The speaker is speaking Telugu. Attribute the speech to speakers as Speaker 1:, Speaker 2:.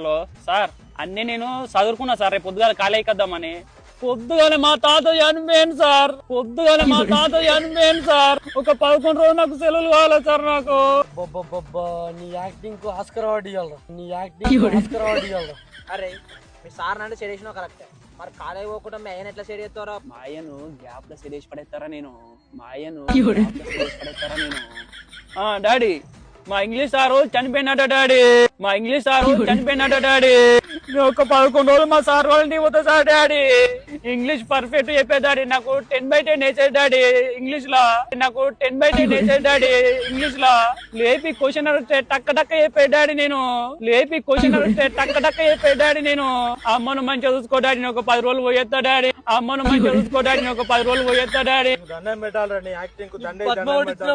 Speaker 1: హలో సార్ అన్ని నేను చదువుకున్నా సార్ రేపు పొద్దుగాల కాలేజీకి వద్దామని పొద్దుగానే మా తాత చనిపోయాను సార్. పొద్దుగానే మా తాత చనిపోయాను సార్. ఒక పదకొండు రోజులు నాకు సెలవులు కావాలి సార్ నాకు.
Speaker 2: నీ యాక్టింగ్కు ఆస్కర్ అవార్డు ఇవ్వాలి నీ యాక్టింగ్ ఆస్కర్ అవార్డు ఇవ్వాలి
Speaker 3: అరే మీ సార్ అంటే చెడేసినా కరెక్టే మరి కాలేజ్ పోకుండా మీ అయ్యని ఎట్లా చేస్తారో
Speaker 1: మా అయ్యను గ్యాప్లో సెలేసి పడేస్తారా నేను? మా సెలేసి పడేస్తారా నేను? ఆ డాడీ మా ఇంగ్లీష్ సారు చనిపోయినట డాడీ. మా ఇంగ్లీష్ సారు చనిపోయినట డాడీ. నేను ఒక పదకొండు రోజులు మా సార్ వాళ్ళని పోతా సార్ డాడీ. ఇంగ్లీష్ పర్ఫెక్ట్ చెప్పే డాడీ. నాకు టెన్ బై టెన్ వేసే డాడీ ఇంగ్లీష్ లా. నాకు టెన్ బై టెన్ వేసే డాడీ ఇంగ్లీష్ లా. లేపి క్వశ్చన్ అడిగితే టక్క టక్క చెప్పే డాడీ నేను. లేపి క్వశ్చన్ అడిగితే టక్క టక్క చెప్పే డాడీ నేను. అమ్మను మంచిగా చూసుకో డాడీ నేను ఒక పది రోజులు పోయేస్తా డాడీ. అమ్మను మంచిగా చూసుకో డాడీ నేను ఒక పది రోజులు పోయేస్తా డాడీ.
Speaker 4: దండం పెట్టాలరా నీ యాక్టింగ్కు దండే
Speaker 2: పద్మ
Speaker 4: దండం
Speaker 2: ఒడిచిన